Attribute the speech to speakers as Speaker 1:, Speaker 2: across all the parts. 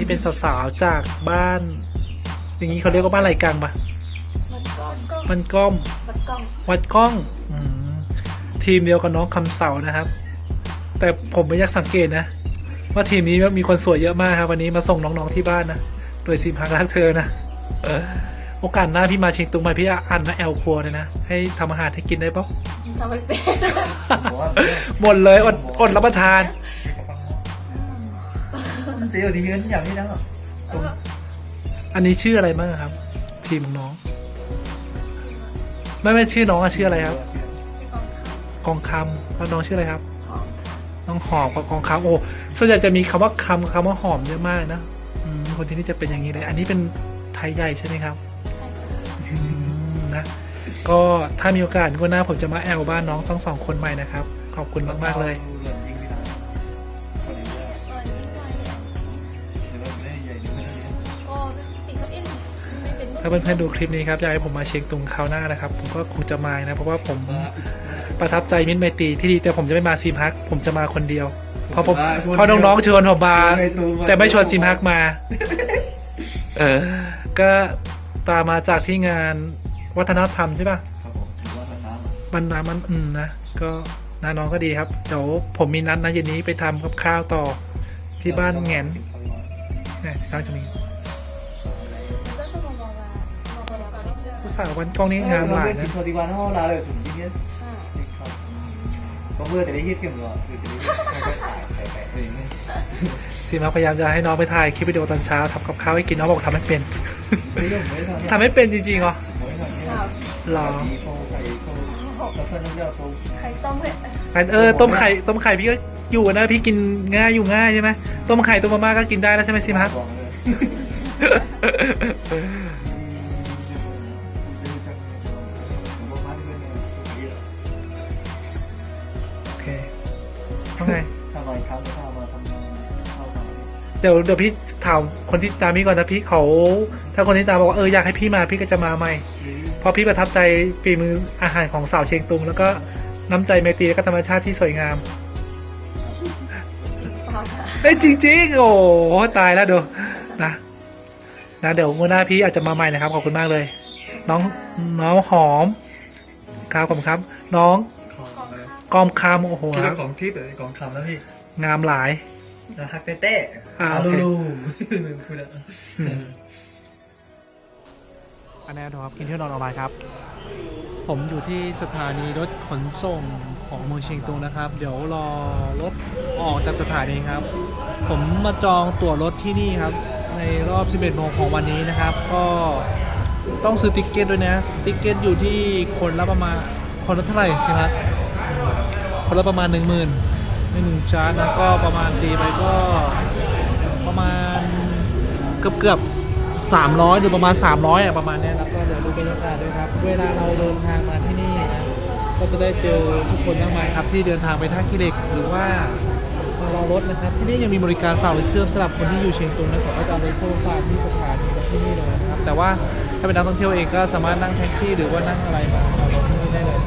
Speaker 1: นี้เป็นสาวๆจากบ้าน อย่างนี้เขาเรียกว่าบ้านไรกลางปะ
Speaker 2: มันก้องก้อง
Speaker 1: มันก้อม
Speaker 2: มันก้อง
Speaker 1: วัดกล้องอมทีมเดียวกับน้องคำเสานะครับ แต่ผมไม่อยากสังเกตนะ ว่าทีมนี้มีคนสวยเยอะมากครับ วันนี้มาส่งน้องๆที่บ้านนะโดยซิมพักรักเธอนะเออโอกาสหน้าพี่มาเชียงตุงมาพี่อ่านมาแอลครัวเลยนะ ให้ทำอาหารให้กินได้ปะ
Speaker 2: ทำไม่เป็น
Speaker 1: หมดเลยอดอดรับประทาน
Speaker 3: chỉ ở thì hiến nhầm như đó
Speaker 1: อันนี้ชื่ออะไรบ้างครับ ทีมของน้อง ไม่ไม่ชื่อน้องอะชื่ออะไรครับ กองคำแล้วน้องชื่ออะไรครับน้องหอมกับกองคำโอ้ส่วนใหญ่จะมีคำว่าคำคำว่าหอมเยอะมากนะอืมคนที่นี่จะเป็นอย่างนี้เลย อันนี้เป็นไทยใหญ่ใช่ไหมครับนะก็ถ้ามีโอกาสก็หน้าผมจะมาแอลบ้านน้องทั้งสองคนใหม่นะครับ ขอบคุณมาก ๆ เลย ถ้าเพื่อนๆดูคลิปนี้ครับอยากให้ผมมาเชียงตุงคราวหน้านะครับ ผมก็คงจะมานะ เพราะว่าผมประทับใจมิตรไมตรีที่ดีแต่ผมจะไม่มาซีมฮัก ผมจะมาคนเดียว เพราะผมเพราะน้องๆชวนผมมาแต่ไม่ชวนซีมฮักมา เออ ก็ตามมาจากที่งานวัฒนธรรมใช่ป่ะมันน้ำมันอืมนะก็นาน้องก็ดีครับเดี๋ยวผมมีนัดนะเย็นนี้ไปทำกับข้าวต่อที่บ้านแงนเนี่ยที่บ้านจะมี สาววันกล้องนี้งามหลายนะ
Speaker 3: Thôi thì bạn họ là lời sủng chính nhất Có mưa thì lấy hít kiểm rồi Thì lấy hít Phải phải phải
Speaker 1: ซีมาพยายามจะให้น้องไปถ่ายคลิปวิดีโอตอนเช้าทำกับข้าวให้กินน้องบอกทำไม่เป็น
Speaker 3: Mấy đồng mấy thôi
Speaker 1: ทำไม่เป็นจริงๆเหรอ
Speaker 3: Mỗi thằng nhé
Speaker 2: ข่าว
Speaker 1: หรอ
Speaker 3: Phải khô phải khô Có sân không giao tố
Speaker 2: ใครต้มเห็ด
Speaker 1: งั้นเออต้มไข่ต้มไข่พี่ก็อยู่นะพี่กินง่ายอยู่ง่ายใช่ไหมต้มไข่ต้มมาม่าก็กินได้แล้วใช่ไหมซีมา
Speaker 3: Vòng rồi
Speaker 1: โอ ต้องไง
Speaker 3: ทำไมครับเข้ามาทำเข้ามา
Speaker 1: เดี๋ยวเดี๋ยวพี่ถามคนที่ตามพี่ก่อนนะพี่เขา ถ้าคนที่ตามบอกว่าเอออยากให้พี่มาพี่ก็จะมาใหม่ เพราะพี่ประทับใจฝีมืออาหารของสาวเชียงตุง แล้วก็น้ำใจเมตรีและก็ธรรมชาติที่สวยงาม
Speaker 2: เปล่าค่ะ
Speaker 1: เอ้ยจริง ๆ โอ้โหตายแล้วดูนะนะเดี๋ยวงวดหน้าพี่อาจจะมาใหม่นะครับขอบคุณมากเลย น้องน้องหอมครับผมครับ น้อง
Speaker 3: ของเลย
Speaker 1: กอมคำโอ้โห
Speaker 3: คิด
Speaker 1: ครั
Speaker 3: ว่า
Speaker 1: บ
Speaker 3: ของทิพย์หรือของคำแล้วพี่
Speaker 1: งามหลาย
Speaker 3: นะฮักเต้เต้
Speaker 1: อ่าโอเค
Speaker 3: ลูลูพูดแล้ว
Speaker 1: อันนี้ครับกินเที่ยวนอนออนไลน์ครับ ผมอยู่ที่สถานีรถขนส่งของเมืองเชียงตุงนะครับ เดี๋ยวรอรถออกจากสถานีครับ ผมมาจองตั๋วรถที่นี่ครับ ในรอบ 11โมงของวันนี้นะครับ ก็ต้องซื้อติ๊กเก็ตด้วยนะ ติ๊กเก็ตอยู่ที่คนละประมาณคนละเท่าไหร่สิครับ คนละประมาณ 1 0,000หนึ่งหมื่นชาร์จนะก็ประมาณตีไปก็ประมาณเกือบเกือบสามร้อยหรือประมาณ 300อะประมาณเนี้ยแล้วก็เดี๋ยวดูบรรยากาศด้วยครับ เวลาเราเดินทางมาที่นี่นะก็จะได้เจอทุกคนมากมายครับที่เดินทางไปท่าขี้เหล็กหรือว่ามารอรถนะครับ ที่นี่ยังมีบริการฝากรถเครื่องสำหรับคนที่อยู่เชียงตุงนะขาก็จะเอารถเข้าฝากที่สถานีรถที่นี่เลยนะครับ แต่ว่าถ้าเป็นนักท่องเที่ยวเองก็สามารถนั่งแท็กซี่หรือว่านั่งอะไรมามารถที่นี่ได้เลย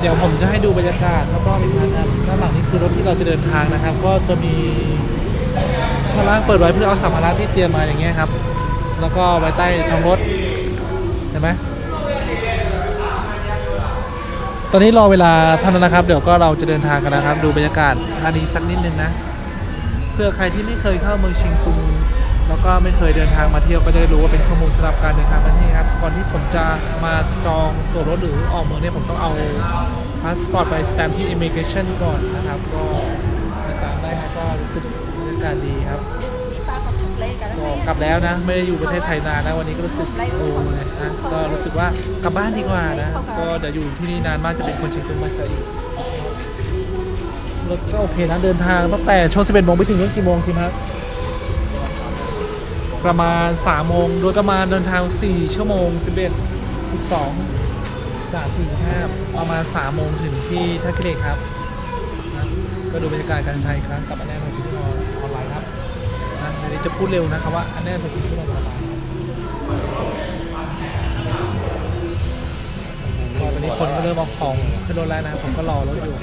Speaker 1: เดี๋ยวผมจะให้ดูบรรยากาศรอบๆอีกครั้งนะครับด้านหลังนี่คือรถที่เราจะเดินทางนะครับ ก็จะมีข้างล่างเปิดไว้เพื่อเอาสัมภาระที่เตรียมมาอย่างเงี้ยครับ แล้วก็ไว้ใต้ท้องรถเห็นไหมตอนนี้รอเวลาเท่านั้นนะครับ เดี๋ยวก็เราจะเดินทางกันนะครับ ดูบรรยากาศอันนี้สักนิดนึงนะเพื่อใครที่ไม่เคยเข้าเมืองชียงตุง แล้วก็ไม่เคยเดินทางมาเที่ยวก็จะได้รู้ว่าเป็นข้อมูลสำหรับการเดินทางมาที่นี่ครับก่อนที่ผมจะมาจองตั๋วรถหรือออกเมืองเนี่ยผมต้องเอาพาสปอร์ตไปสแตมป์ที่ immigration ก่อนนะครับ ก็ไปตามได้ครับก็รู้สึกบรรยากาศดีครับ
Speaker 2: มีปลากับชุดเล็กกัน
Speaker 1: ก็กลับแล้วนะ ไม่ได้อยู่ประเทศไทยนานนะวันนี้ก็รู้สึกโอ้เลยนะก็รู้สึกว่ากลับบ้านดีกว่านะ ก็เดี๋ยวอยู่ที่นี่นานมากจะเป็นคนเชียงตุงมากจะอยู่รถก็โอเคนะเดินทางตั้งแต่ช่วง11โมงไปถึงนู่นกี่โมงทีครับ ประมาณ3โมงโดยประมาณเดินทาง 4 ชั่วโมง 11 12จาก4 5ประมาณ3โมงถึงที่ท่าเหล็กครับ ก็ดูบรรยากาศการใช้ครั้งกับอันแน่นอนที่นอนออนไลน์ครับนะเดี๋ยวนี้จะพูดเร็วนะครับว่าอันแน่นอนที่ที่เราระบายก็ตอนนี้คนก็เริ่มเอาของขึ้นรถแล้วนะผมก็รอรถอยู่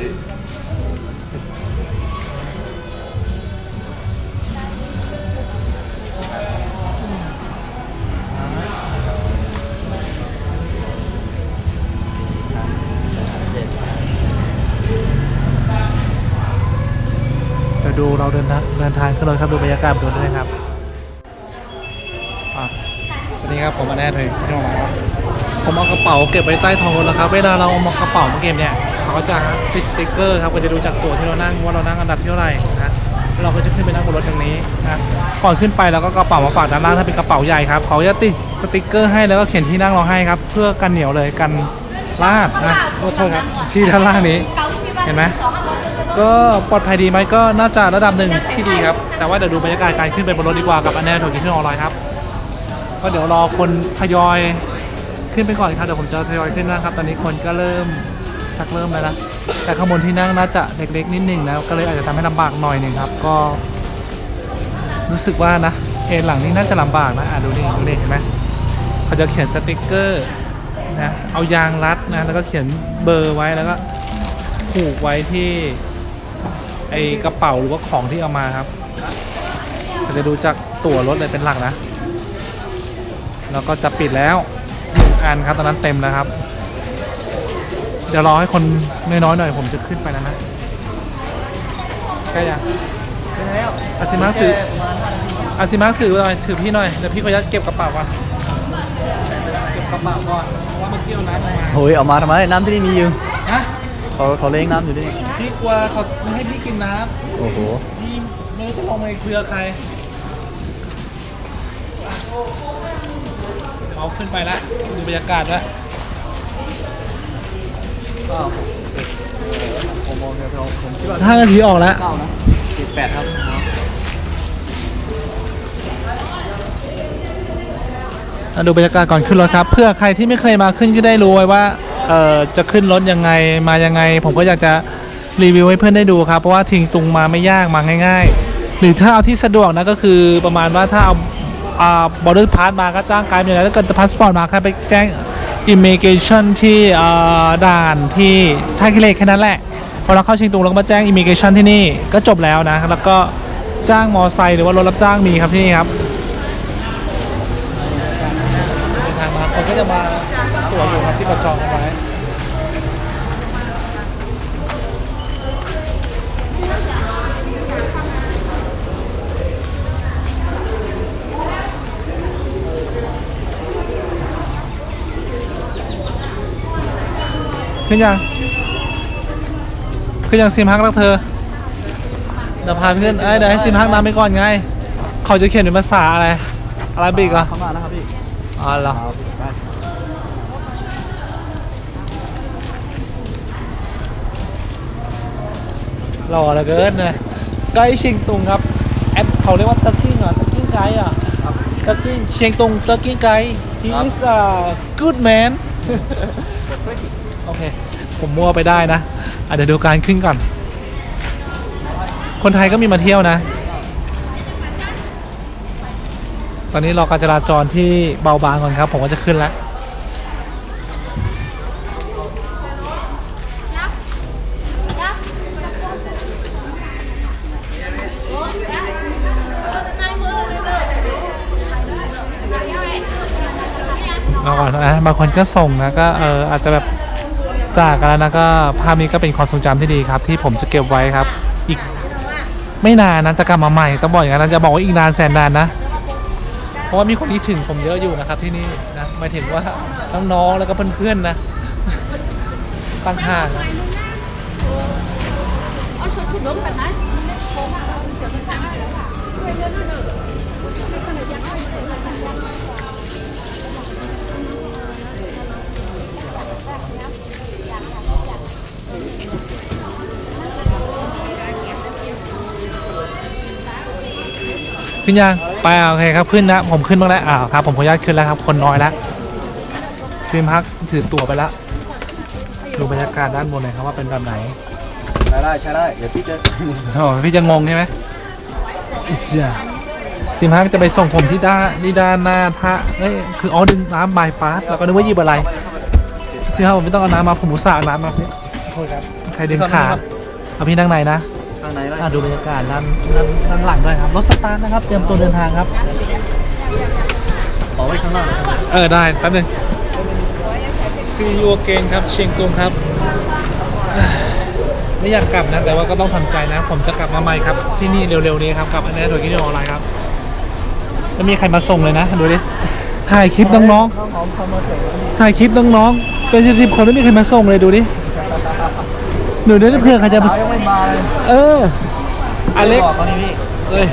Speaker 1: เดินทางเดินทางขึ้นรถครับดูบรรยากาศบนรถด้วยครับสวัสดีครับผมมาแน่เลยที่โรงแรมผมเอากระเป๋าเก็บไว้ใต้ท้องรถแล้วครับ เวลาเราเอามากระเป๋ามาเก็บเนี่ยเขาก็จะติดสติ๊กเกอร์ครับก็จะดูจากตัวที่เรานั่งว่าเรานั่งอันดับเท่าไหร่นะเราก็จะขึ้นไปนั่งบนรถตรงนี้นะก่อนขึ้นไปเราก็กระเป๋ามาฝากด้านล่างถ้าเป็นกระเป๋าใหญ่ครับเขาจะติดสติ๊กเกอร์ให้แล้วก็เขียนที่นั่งเราให้ครับ เพื่อกันเหนียวเลยกันลาดนะโทษครับที่ด้านล่างนี้ เห็นไหม ก็ปลอดภัยดีไหมก็น่าจะระดับหนึ่งที่ดีครับ แต่ว่าเดี๋ยวดูบรรยากาศการขึ้นไปบนรถดีกว่ากับอันแน่โทกิที่ออนไลน์ครับก็เดี๋ยวรอคนทยอยขึ้นไปก่อนครับเดี๋ยวผมจะทยอยขึ้นนะครับ ตอนนี้คนก็เริ่มชักเริ่มแล้วนะแต่ข้างบนที่นั่งน่าจะเล็กๆนิดหนึ่งนะก็เลยอาจจะทำให้ลำบากหน่อยหนึ่งครับ ก็ รู้สึกว่านะเอ็นหลังนี่น่าจะลำบากนะอะดูนี่ดูนี่เห็นไหมเขาจะเขียนสติกเกอร์นะเอายางรัดนะแล้วก็เขียนเบอร์ไว้แล้วก็ผูกไว้ที่ ไอกระเป๋าหรือว่าของที่เอามาครับเราจะดูจากตั๋วรถเลยเป็นหลักนะ แล้วก็จะปิดแล้วหนึ่งอันครับตอนนั้นเต็มแล้วครับ เดี๋ยวรอให้คนน้อยๆหน่อยผมจะขึ้นไปแล้วนะใกล้ยัง
Speaker 3: เป็นแล้ว
Speaker 1: อาซิมาถือ
Speaker 3: ประมาณห้านาที
Speaker 1: อาซิมาถือหน่อยถือพี่หน่อยเดี๋ยวพี่ขออนุญาตเก็บกระเป๋าก่อนเก็บกระเป๋าก่อนเพราะว่าเมื่อกี้เอาน้ำมา
Speaker 3: โอ้ยเอามาทำไมน้ำที่นี่มีอยู่
Speaker 1: ฮะ
Speaker 3: เขาเขาเลี้ยงน้ำอยู่ที่นี่
Speaker 1: พี่กลัวเขาไม่ให้พี่กินน้ำ
Speaker 3: โอ้โห
Speaker 1: พี่ไม่รู้จะลงไปเครือใครเอาขึ้นไปละดูบรรยากาศละ
Speaker 3: ก็ผมมองเนี่ยเราผมคิดว่า
Speaker 1: ห้านาทีออกแล้ว
Speaker 3: เก้านะเจ็ดแปดครับ
Speaker 1: ดูบรรยากาศก่อนขึ้นรถครับ เพื่อใครที่ไม่เคยมาขึ้นก็ได้รู้ไว้ว่า เอ่อจะขึ้นรถยังไงมายังไง ผมก็อยากจะรีวิวให้เพื่อนได้ดูครับ เพราะว่าทิ้งตุงมาไม่ยากมาง่าย ๆ หรือถ้าเอาที่สะดวกนะก็คือประมาณว่าถ้าเอาอ่าบอร์เดพาสมาก็จ้างไกด์มาแล้วถ้าเกิดพาสปอร์ตมาก็ไปแจ้งอิมเมเกชันที่อ่าด่านที่ท่าขี้เหล็กแค่นั้นแหละพอเราเข้าเชียงตุงเราก็มาแจ้งอิมเมเกชันที่นี่ก็จบแล้วนะ แล้วก็จ้างมอไซค์หรือว่ารถรับจ้างมีครับที่นี่ครับเดินทางมาคนก็จะมา ตั๋วอยู่ครับที่ประจองเอาไว้ขึ้นยังขึ้นยังซิมฮักรักเธอเดี๋ยวพาเพื่อนเอ้ยเดี๋ยวให้ซิมฮักนำไปก่อนไง เขาจะเขียนเป็นภาษาอะไรอาราบิกเหรอ
Speaker 3: เข้ามานะครับพี่
Speaker 1: อ๋อเหรอ
Speaker 3: ครับได้
Speaker 1: หล่อเหลือเกินนะไกด์เชียงตุงครับแอดเขาเรียกว่าตะกิ้งเหรอตะกิ้งไกด์อะ
Speaker 3: ครับ
Speaker 1: ตะกิ้งเชียงตุงตะกิ้งไกด์ he
Speaker 3: ครับ
Speaker 1: is a good man โอเค ผมมั่วไปได้นะอะเดี๋ยวดูการขึ้นก่อน คนไทยก็มีมาเที่ยวนะ ตอนนี้รอการจราจรที่เบาบางก่อนครับ ผมก็จะขึ้นแล้ว มาก่อนนะบางคนก็ส่งนะก็เอออาจจะแบบจากกันแล้วนะก็ภาพนี้ก็เป็นความทรงจำที่ดีครับ ที่ผมจะเก็บไว้ครับ อีกไม่นานนะจะกลับมาใหม่ต้องบอกอย่างนั้นจะบอกว่าอีกนานแสนนานนะเพราะว่ามีคนที่ถึงผมเยอะอยู่นะครับที่นี่นะหมายถึงว่าน้องๆแล้วก็เพื่อนๆนะต่างหากนะ
Speaker 2: เอาชวนคุณล้มกันนะ
Speaker 1: ขึ้นยังไปอะโอเคครับขึ้นนะผมขึ้นบ้างแล้วอ่าครับผมขออนุญาตขึ้นแล้วครับคนน้อยแล้วซิมฮักถือตั๋วไปแล้วดูบรรยากาศด้านบนหน่อยครับว่าเป็นแบบไหน
Speaker 3: ใช้ได้ใช้ได้เดี๋ยวพี่จะ
Speaker 1: โอ้พี่จะงงใช่ไหมอิเชียซิมฮักจะไปส่งผมที่ด้านที่ด้านหน้าท่าเอ้ยคืออ๋อดึงน้ำบายพาสแล้วก็นึกว่าหยิบอะไรซิมฮักผมไม่ต้องเอาน้ำมาผมอุตส่าห์เอาน้ำมาพี่โทษครับใครดึงขาเอาพี่นั่งในนะ
Speaker 3: ข้างในได้
Speaker 1: อะดูบรรยากาศด้านด้านด้านหลังด้วยครับรถสตาร์ทนะครับเตรียมตัวเดินทางครับ
Speaker 3: ขอไว้ข้างล่างนะครับ
Speaker 1: เออได้แป๊บนึง See you again ครับเชียงตุงครับ ไม่อยากกลับนะ แต่ว่าก็ต้องทำใจนะ ผมจะกลับมาใหม่ครับ ที่นี่เร็วๆนี้ครับกับอันนี้โดยที่นี่ออนไลน์ครับแล้วมีใครมาส่งเลยนะ ดูดิ ถ่ายคลิปน้อง
Speaker 3: น้องหอมทำมาเสร็จแล้วนี่
Speaker 1: ๆถ่ายคลิปน้องๆ เป็นสิบสิบคนไม่มีใครมาส่งเลยดูดิ ดูดิเพื่อใครจะมา
Speaker 3: สาวยังไม่มาเลย
Speaker 1: เอออเล็ก
Speaker 3: บอกเขานี่พี่
Speaker 1: เอ้ย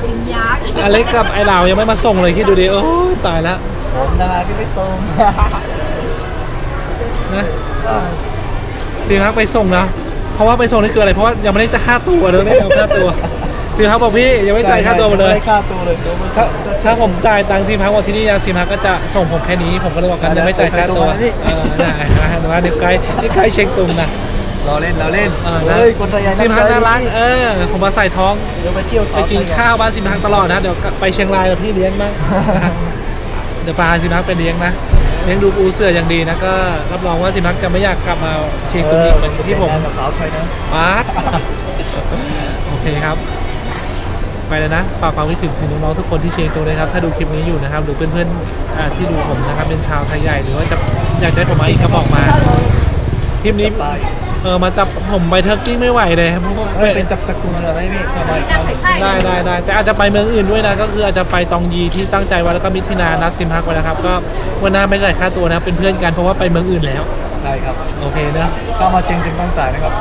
Speaker 2: เป็นยักษ์
Speaker 1: อเล็กกับไอ้เหลายังไม่มาส่งเลยคิดดูดิโอ้ยตายแล้ว
Speaker 3: ผมนะคะที่ไม่ส่ง
Speaker 1: นะทีมฮักไปส่งนะเพราะว่าไปส่งนี่คืออะไรเพราะว่ายังไม่ได้จะค่าตัวเลยไม่ได้เอาค่าตัว ทีมฮักบอกพี่ยังไม่จ่ายค่าตัวมาเลย
Speaker 3: ไม่ได้ค่าตัวเลยตัวมา
Speaker 1: ถ้าถ้าผมจ่ายตังค์ทีมฮักว่าที่นี่ทีมฮักก็จะส่งผมแค่นี้ผมก็เลยบอกกันยังไม่จ่ายค่าตัวเออได้นะฮะว่านี่ไกด์นี่ไกด์เช็คตุ่มนะ
Speaker 3: เราเล่นเราเล่น
Speaker 1: เออนะ
Speaker 3: เฮ้ยคนไทยยัง
Speaker 1: ทีมฮักน่ารัก
Speaker 3: ใจดี
Speaker 1: เออผมมาใส่ท้อง
Speaker 3: เดี๋ยวไปเที่ยว
Speaker 1: ไปกินข้าวบ้านทีมฮักตลอดนะเดี๋ยวไปเชียงรายกับพี่เลี้ยงบ้างนะเดี๋ยวพาทีมฮักไปเลี้ยงนะเลี้ยงดูปูเสืออย่างดีนะก็รับรองว่าทีมฮักจะไม่อยากกลับมาเชียงตุงอีกเหมือนที่ผม
Speaker 3: แต่งงานกับสาวไทยนะ
Speaker 1: ป๊าดโอเคครับ ไปแล้วนะฝากความคิดถึงถึงน้องๆทุกคนที่เชียงตุงเลยครับ ถ้าดูคลิปนี้อยู่นะครับ หรือเพื่อนๆอ่าที่ดูผมนะครับ เป็นชาวไทยใหญ่หรือว่าจะอยากจะให้ผมมาอีกก็บอกมาคลิปนี้
Speaker 3: ไป
Speaker 1: เออมาจับผมไปเทอร์กิ้งไม่ไหวเลยครับเพราะว่า
Speaker 3: เฮ้ยเป็นจับจักรกุลอะไรไหมพี่ทำไม
Speaker 2: ไม่น่าไปใช่
Speaker 1: ได้ได้ได้แต่อาจจะไปเมืองอื่นด้วยนะ ก็คืออาจจะไปตองยีที่ตั้งใจไว้แล้วก็มิถินานัดซิมฮักไว้นะครับ ก็วันหน้าไม่จ่ายค่าตัวนะครับเป็นเพื่อนกันเพราะว่าไปเมืองอื่นแล้ว
Speaker 3: ใช่ครับ
Speaker 1: โอเคนะ
Speaker 3: เข้ามาจริงจึงต้องจ่ายนะครับ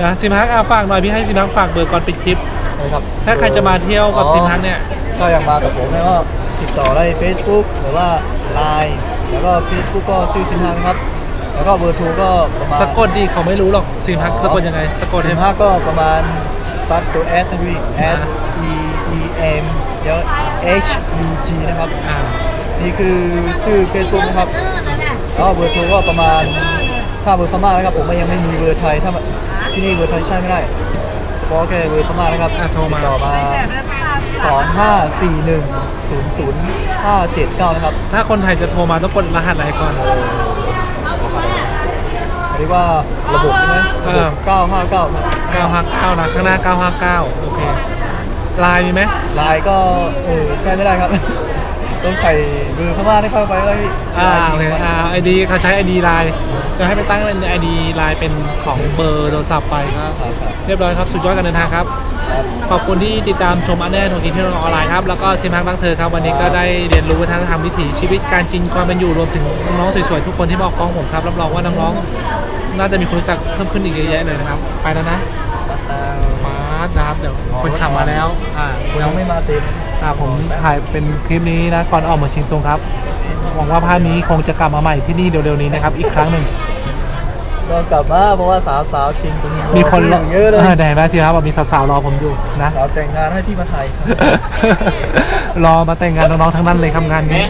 Speaker 1: นะซิมฮักอะฝากหน่อยพี่ให้ซิมฮักฝากเบอร์ก่อนปิดคลิป
Speaker 3: นะครับ
Speaker 1: ถ้าใครจะมาเที่ยวกับซิมฮักเนี่ย
Speaker 3: ก็อยากมากับผมเนี่ยก็ติดต่อได้ Facebook หรือว่า Line แล้วก็ Facebook ก็ชื่อซิมฮักนะครับ แล้วก็เบอร์โทรก็ประมาณ
Speaker 1: สะกดดีเขาไม่รู้หรอกซิมฮักสะกดยังไงสะกด
Speaker 3: ซิ
Speaker 1: ให้
Speaker 3: มฮักก็ประมาณตัดตัว S นะพี่ S E E M เดี๋ยว H U G นะครับ
Speaker 1: อ่า
Speaker 3: นี่คือชื่อ Facebook นะครับ
Speaker 2: เออนั่นแหละ
Speaker 3: แล้วเบอร์โทรก็ประมาณ ถ้าเบอร์พม่านะครับผมยังไม่มีเบอร์ไทย ถ้าที่นี่เบอร์ไทยใช่ไม่ได้ เฉพาะแค่เบอร์พม่านะครับ
Speaker 1: อะโทรมา
Speaker 3: ติดต่อมา2541000579นะครับ
Speaker 1: ถ้าคนไทยจะโทรมาต้องกดรหัสอะไรก่อน
Speaker 3: อันนี้ว่าระบบใช่ไหม
Speaker 1: เอ
Speaker 3: ระ
Speaker 1: อ
Speaker 3: บบ959
Speaker 1: 959นะข้างหน้า 959 โอเคไลน์มีไหม
Speaker 3: ไลน์ก็เออใช่ไม่ได้ครับ ต้องใส่เบอร์พม่าให้เข้าไปแล้วพี่
Speaker 1: อ่าโอเคอ่าไอดีเขาใช้ไอดีไลน์จะให้ไปตั้งเป็นไอดีไลน์เป็นของเบอร์โทรศัพท์ไปก็
Speaker 3: ครับครับ
Speaker 1: เรียบร้อยครับ สุดยอดการเดินทางครับ
Speaker 3: ครับ
Speaker 1: ขอบคุณที่ติดตามชมอันแน่ทงกินเที่ยวออนไลน์ครับ แล้วก็ซิมฮักรักเธอครับ วันนี้ก็ได้เรียนรู้วัฒนธรรมวิถีชีวิตการกินความเป็นอยู่รวมถึงน้องๆสวยๆทุกคนที่มาออกกล้องผมครับ รับรองว่าน้องๆน่าจะมีคนรู้จักเพิ่มขึ้นอีกเยอะแยะเลยนะครับ ไปแล้วนะมาร์ทนะครับ เดี๋ยวคนขับมาแล้ว อ่า
Speaker 3: ยังไม่มาเต็ม
Speaker 1: อ่าผมถ่ายเป็นคลิปนี้นะก่อนออกมาเชียงตุงครับ หวังว่าภาพนี้คงจะกลับมาใหม่ที่นี่เร็วๆนี้นะครับ อีกครั้งหนึ่ง
Speaker 3: ก็กลับมาเพราะว่าสาวสาวๆจริงตรงนี้
Speaker 1: มีคนร
Speaker 3: เยอะเลย
Speaker 1: ได้ไหมสิครับบอกมีสาวๆรอผมอยู่นะ
Speaker 3: สาวแต่งงานให้ที่มาไทย
Speaker 1: รอมาแต่งงานน้องๆทั้งนั้นเลยทำงานนี้